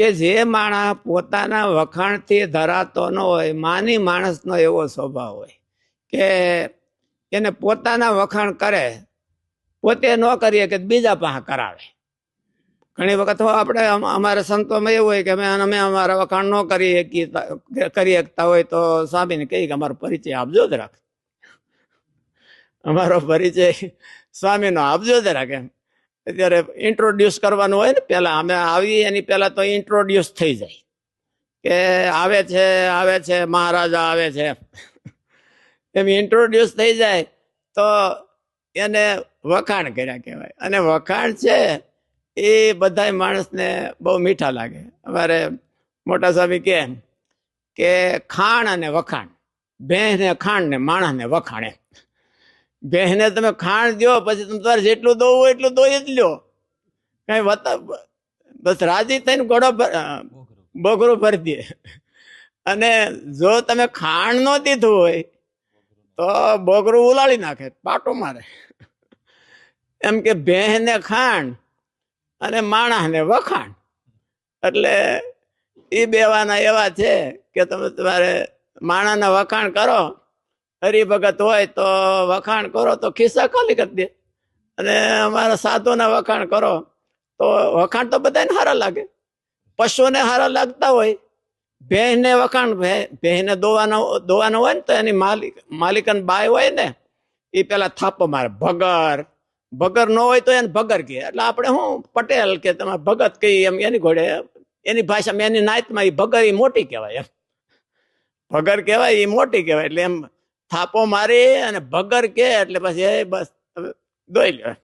કે જે માણસ પોતાના વખાણથી ધરાતો ન હોય, માની માણસનો એવો સ્વભાવ હોય કે એને પોતાના વખાણ કરે, પોતે ન કરીએ કે બીજા પાસે કરાવે. ઘણી વખત આપણે અમ- અમારા સંતોમાં એવું હોય કે અમે અમે અમારા વખાણ ન કરી કરી શકતા હોય તો સ્વામીને કહીએ કે અમારો પરિચય આપજો જ રાખ અમારો પરિચય સ્વામીનો આપજો જ રાખ એમ. અત્યારે ઇન્ટ્રોડ્યુસ કરવાનું હોય ને, પેલા અમે આવીએ, એની પહેલાં તો ઇન્ટ્રોડ્યુસ થઈ જાય. કે આવે છે આવે છે, મહારાજા આવે છે. એમ ઇન્ટ્રોડ્યુસ થઈ જાય, તો એને વખાણ કર્યા કહેવાય. અને વખાણ છે, એ બધા માણસને બહુ મીઠા લાગે. અમારે મોટા સ્વામી કહે કે ખાણ અને વખાણ. ભેંને ખાણ ને માણસને વખાણે ભેંને તમે ખાણ દો પછી તમે તમારે જેટલું દોવું એટલું દોઈ જ લ્યો. કઈ વત, બસ રાજી થઈને ઘોડો બોગરું ભરી દે. અને જો તમે ખાણ ન દીધું હોય, તો બોગરું ઉલાળી નાખે, પાટો મારે. એમ કે ભેંને ખાણ અને માણસને વખાણ. એટલે એ બેવાના એવા છે કે તમે તમારે માણાના વખાણ કરો હરિભગત હોય તો વખાણ કરો તો ખિસ્સા ખાલી કરી દે. અને અમારા સાધુના વખાણ કરો તો વખાણ તો બધાને સારા લાગે. પશુને સારા લાગતા હોય ભેંને વખાણ ભેંને દોવાનો દોવાનો હોય ને તો એની માલિક, માલિકન બાય હોય ને એ પેલા થાપો મારે, ભગર. ભગર ન હોય તો એને ભગર કહે. એટલે આપણે શું પટેલ કે તમે ભગત કહીએ એમ એની ઘોડે, એની ભાષામાં એની નાયતમાં એ ભગર એ મોટી કહેવાય એમ. ભગર કહેવાય એ મોટી કહેવાય. એટલે એમ થાપો મારી અને ભગર કે એટલે પછી એ બસ દોઈ લે